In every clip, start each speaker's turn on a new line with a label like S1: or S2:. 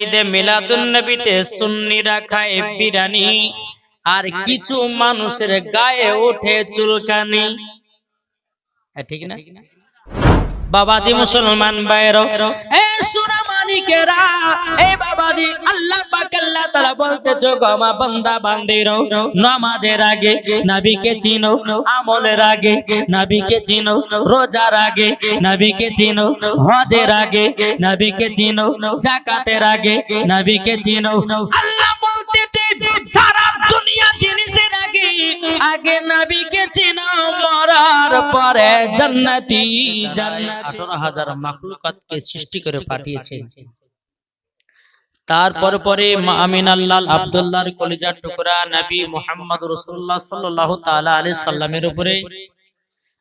S1: ঈদে মিলাদুন নবীতে সুন্নিরা খায় বিরানি আর কিছু মানুষের গায়ে ওঠে চুলকানি। ঠিক না? বাবাজি মুসলমান বাইরো এ সুরা মানিকেরা এ বাবাজি আল্লাহ পাক আল্লাহ তাআলা বলতেছো গমা বান্দা বান্দিরো নামাজের আগে নবীকে চিনো আমলের আগে নবীকে চিনো রোজার আগে নবীকে চিনো হজের আগে নবীকে চিনো যাকাতের আগে নবীকে চিনো। আল্লাহ বলতেছে সারা দুনিয়া জিনিসের আগে আগে চিনো মরার পরে জান্নাতি জান্নাত। আঠারো হাজার মাকলুকাতকে সৃষ্টি করে পাঠিয়েছে। তারপর পরে আব্দুল্লাহর কলিজার টুকরা নবী মুহাম্মদ রাসূলুল্লাহ সাল্লাল্লাহু তাআলা আলাইহি সাল্লামের উপরে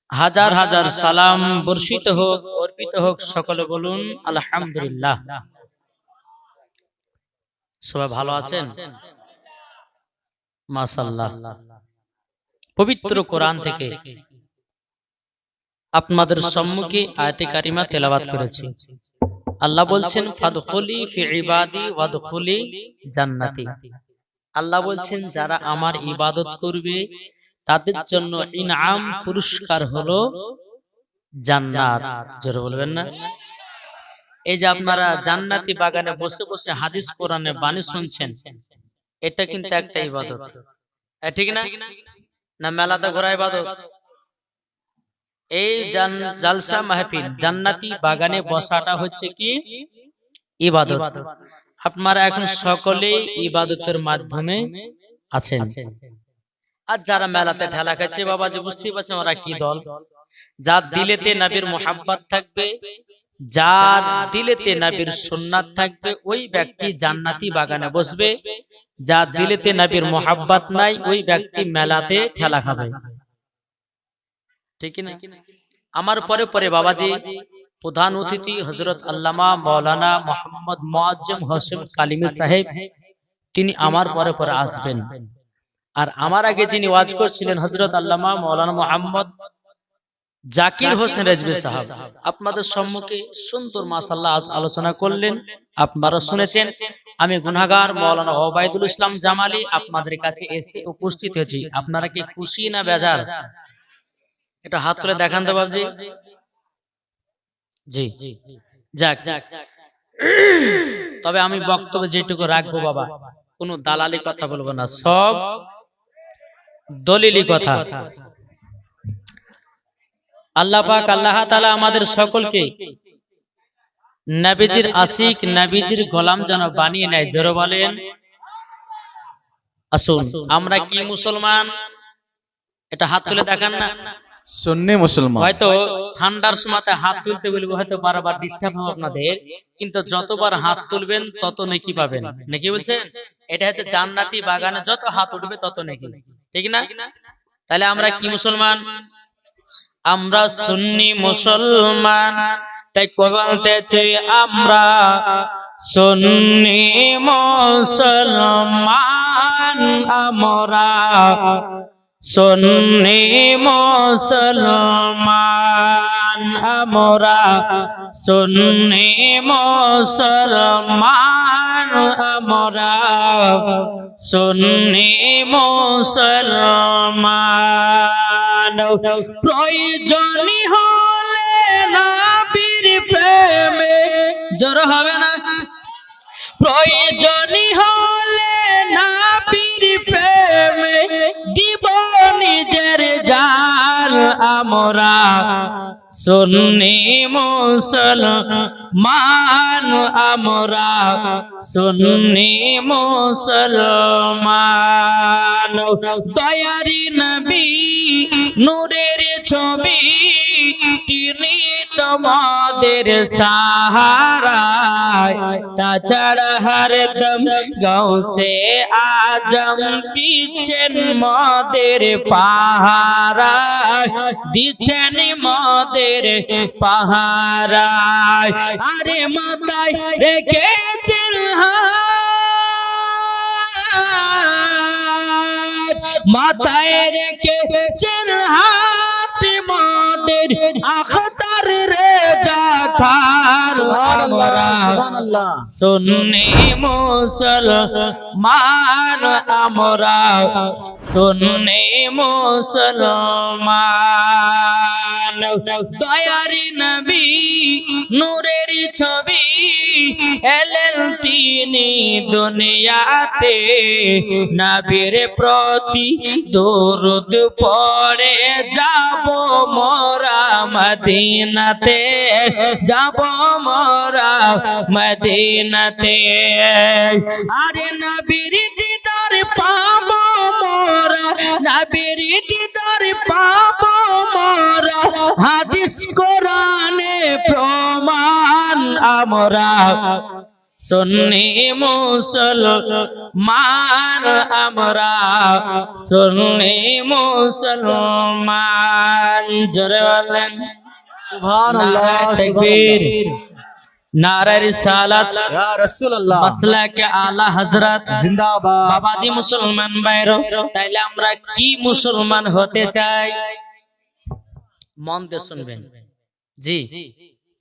S1: হাজার হাজার সালাম বর্ষিত হোক অর্পিত হোক সকলে বলুন আলহামদুলিল্লাহ। সবাই ভালো আছেন? মাশাআল্লাহ। পবিত্র কোরআন থেকে আপনাদের সম্মুখে আয়াতে কারিমা তেলাওয়াত করেছি। আল্লাহ বলছেন ফাদখুলি ফি ইবাদি ওয়াদখুলি জান্নাতি। আল্লাহ বলছেন যারা আমার ইবাদত করবে তাদের জন্য ইনআম পুরস্কার হলো জান্নাত। জোরে বলবেন না? এই যে আপনারা জান্নাতি বাগানে বসে বসে হাদিস কোরআনে বাণী শুনছেন এটা কিন্তু একটা ইবাদত। ঠিক না? না? মেলাতে ঘোরা ইবাদত। এই জালসা মাহফিল জান্নাতি বাগানে বসাটা হচ্ছে কি? ইবাদত। আপনারা এখন সকলেই ইবাদতের মাধ্যমে আছেন। আর যারা মেলাতে ঠেলা খাচ্ছে বাবা যে বুঝতেই পারছেন ওরা কি দল। যার দিলেতে নবীর মোহাব্বত থাকবে যার দিলেতে নবীর সুন্নাত থাকবে ওই ব্যক্তি জান্নাতি বাগানে বসবে। যার দিলেতে নবীর মোহাব্বত নাই ওই ব্যক্তি মেলাতে ঠেলা খাবে। ঠিক না? আমার পরে পরে বাবাজি প্রধান অতিথি হজরত আল্লামা মৌলানা মোহাম্মদ মোয়াজ্জম হোসেন কালিমি সাহেব তিনি আমার পরে পরে আসবেন। আর আমার আগে যিনি ওয়াজ করছিলেন হজরত আল্লামা মৌলানা মোহাম্মদ জাকির হোসেন রেজবি সাহেব। আপনাদের সম্মুখে সুন্দর মাসাল্লাহ আজ আলোচনা করলেন। আপনারা শুনেছেন আমি গুনাগার মৌলানা ওবায়দুল ইসলাম জামালি আপনাদের কাছে এসে উপস্থিত হয়েছি। আপনারা কি খুশি না বেজার? এটা হাত তুলে দেখান তো বাবজি জি। যাক। যাক তবে আমি বক্তব্য যেটুকু রাখব বাবা কোনো দালালি কথা বলব না সব দলিলি কথা। আল্লাহ পাক আল্লাহ তাআলা আমাদের সকলকে নবীজির আশিক নবীজির গোলাম যেন বানিয়ে নেয় জোরে বলেন। আসুন আমরা কি মুসলমান? এটা হাত তুলে দেখান না।
S2: সুন্নি মুসলমান।
S1: হয়তো ঠান্ডার সময় হাত তুলতে বলব, হয়তো বারবার ডিস্টার্ব হবে আপনাদের, কিন্তু যতবার হাত তুলবেন, তত নেকি পাবেন। নাকি বলছেন এটা হচ্ছে জান্নাতি বাগানে যত হাত উঠবে, তত নেকি। ঠিক না? তাহলে আমরা কি মুসলমান? আমরা সুন্নি মুসলমান। তাই বলতেছি, আমরা সুন্নি মুসলমান, আমরা সুন্নি মুসলমান আমরা সুন্নি মুসলমান আমরা সুন্নি মুসলমান প্রয়োজনী হলে না বীর প্রেমে জোর হবে না। প্রয়োজনী আমরা সুন্নি মুসলমান আমরা সুন্নি মুসলমান। দয়ারি নবী নূরের ছবি তিনি তোমাদের সাহারা তাছাড়া হরদম গাঁও সে আজম দিচ্ছেন মদের পাহারা দিচ্ছেন মদের পাহারা আরে মাতায় রেখেছেন মাথায় রেখেছেন হাত মদের আখতার রে কথার আমরা সুন্নি মুসলমান আমরা। সুন্নি মুসলমান। দয়ারি নবী নূরের ছবি এলেন তিনি দুনিয়াতে। নবীর প্রতি দরুদ পড়ে যাব মদিনাতে যাব মোরা মদিনাতে। আরে নবীর দিদার পাব মোরা, নবীর দিদার পাব মোরা। হাদিস কোরআনে প্রমাণ আমরা। সুন্নি মুসলমান আমরা সুন্নি মুসলমান। জোরে বলেন।
S2: সুবহানাল্লাহ
S1: তাকবীর
S2: সুবহানাল্লাহ।
S1: নারায় রিসালাত
S2: ইয়া রাসূলুল্লাহ।
S1: মাসলাকে আলা হযরত
S2: জিন্দাবাদ।
S1: বাবাদি মুসলমান বাইরো তাইলে আমরা কি মুসলমান হতে চাই? মন দিয়ে শুনবেন। জি।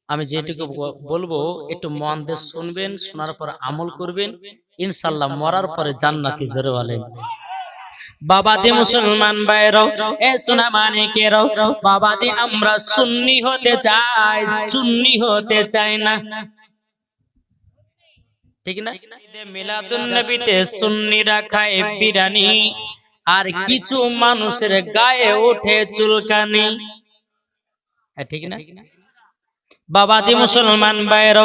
S1: আমি যেটুকু বলব একটু মন দিয়ে শুনবেন শোনার পর আমল করবেন। ইনশাল্লাহ মরার পরে জান্নাতি জোরে বলেন বাবাদি মুসলমান বাইরো এ সোনা মানিকেরও। বাবাদি আমরা সুন্নি হতে চাই সুন্নি হতে চাই না। ঠিক না? মিলাদুন নবীতে সুন্নিরা খায় বিরানি আর কিছু মানুষের গায়ে ওঠে চুলকানি। ঠিক না? বাবাদি মুসলমান বাইর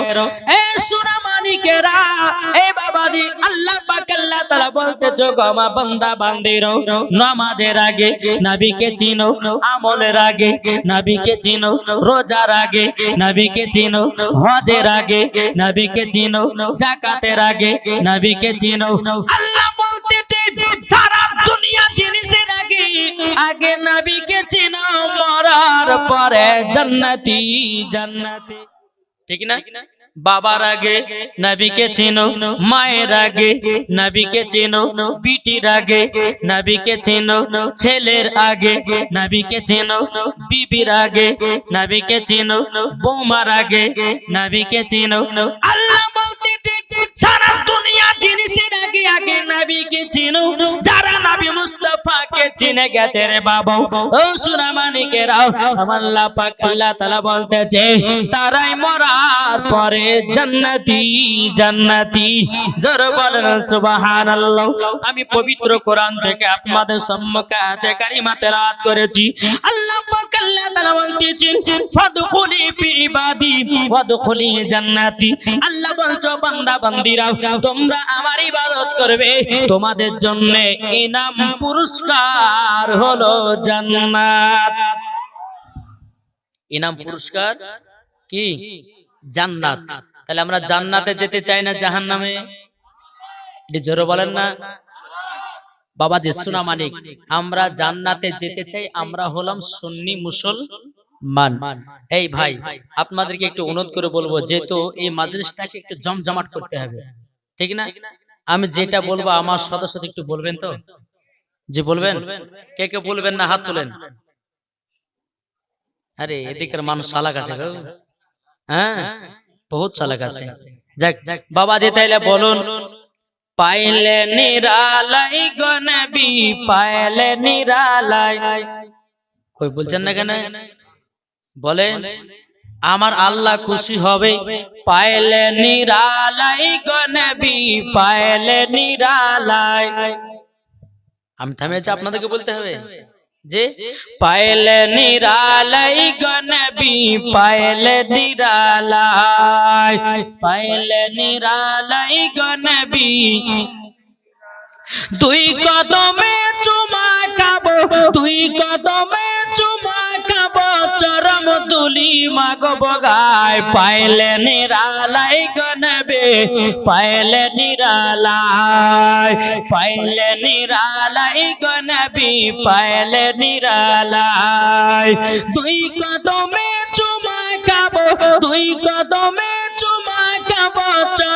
S1: এ সুরা মানিকেরা এ বাবাদি আল্লাহ পাক আল্লাহ তাআলা বলতেছো বান্দা বান্দিরো নামাজের আগে নবীকে চিনো আমলের আগে নবীকে চিনো রোজার আগে নবীকে চিনো হজের আগে নবীকে চিনো যাকাতের আগে নবীকে চিনো। আল্লাহ বলতেছে সারা দুনিয়া জিনিসের আগে আগে নবীকে চিনো। মরার পরে জান্নাতি জান্নাতি। ঠিক না? বাবার আগে নবীকে চিনো, মায়ের আগে নবীকে চিনো বিটির আগে নবীকে চিনো, ছেলের আগে নবীকে চিনো, বিবির আগে নবীকে চিনো, বৌমার আগে নবীকে চিনো। আল্লাহ চিনে গেছে রে বাবা। ও সুনা মানিকেরাও আমার আল্লাহ পাক আল্লাহ তাআলা বলতেছে, তারাই মরার পরে জান্নাতি জান্নাতি। জোর বলেন, সুবহানাল্লাহ। আমি পবিত্র কোরআন থেকে আপনাদের সম্মুখে আয়াতে কারিমা তেলাওয়াত করেছি। আল্লাহ পাক আল্লাহ তাআলা বলতেছেন, ফাদখুলি ফি ইবাদি ওয়াদখুলি জান্নাতি। আল্লাহ বলছো বান্দা বান্দিরা তোমরা আমার ইবাদত করবে। তোমাদের জন্য ইনাম পুরস্কার হলো জান্নাত। ইনাম পুরস্কার? কি? জান্নাত। তাহলে আমরা জান্নাতে যেতে চাই না জাহান্নামে? এটি জোরে বলেন না। বাবা যে সুনা মানিক আমরা জান্নাতে যেতে চাই আমরা হলাম সুন্নি মুসলমান। এই ভাই আপনাদেরকে একটু অনুরোধ করে বলব যেহেতু এই মাজলিসটাকে একটু জমজমাট করতে হবে। ঠিক না? আমি যেটা বলব আমার সদস্য একটু বলবেন তো? জি, বলবেন? কে কে বলবেন না, হাত তোলেন। আরে, এদিকের মানুষ চালাক আছে হ্যাঁ বহুত চালাক আছে। যাক, বাবা যে তাইলে বলুন, পাইলে নিরালাই গনবি পাইলে নিরালাই। কই বলছেন না কেন? বলেন, আমার আল্লাহ খুশি হবে, পাইলে নিরালাই গনবি পাইলে নিরালাই। আমি থামেছি আপনাদেরকে বলতে হবে। যে পাইলে নিরালাই গনবি পাইলে নিরালাই পাইলে নিরালাই গনবি দুই কদমে চুমা খাব দুই কদমে চরম তুলি মাগ গায় পাইলে নিরালাই গনবে পাইলে নিরালাই পাইলে নিরালাই গনবি পাইলে নিরালাই। দুই কদমে চুমা খাব, দুই কদমে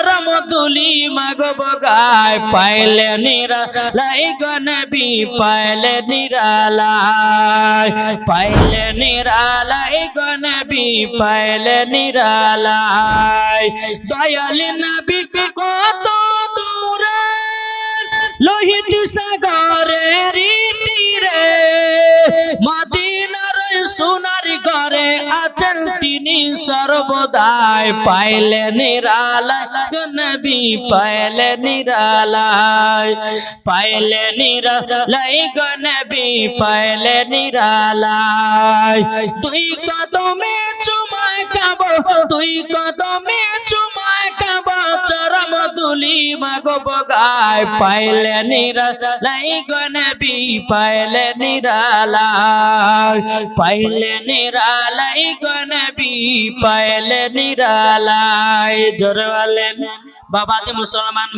S1: চুমা খাব চরম তুলি মাগ মাগো বগায়, পাইলে নিরালাই গনবি পাইলে নিরালাই পাইলে নিরালাই গনবি পাইলে নিরালাই দয়াল নবী কত দূরে, লোহিত সাগরের তীরে মদিনার সোনার ঘরে আছেন তিনি সর্বদাই পাইলে নিরালায় নবী পাইলে নিরালায়। পাইলে নিরালাই গনবী পাইলে নিরালায়। তুই কদমে চুমায় খাব তুই কদমে বগায় পাইলে নিরালাই গনবি পাইলে নিরালাই পাইলে নিরালাই গনবি পাইলে নিরালাই জোরওয়ালেন বাবা মুসলমান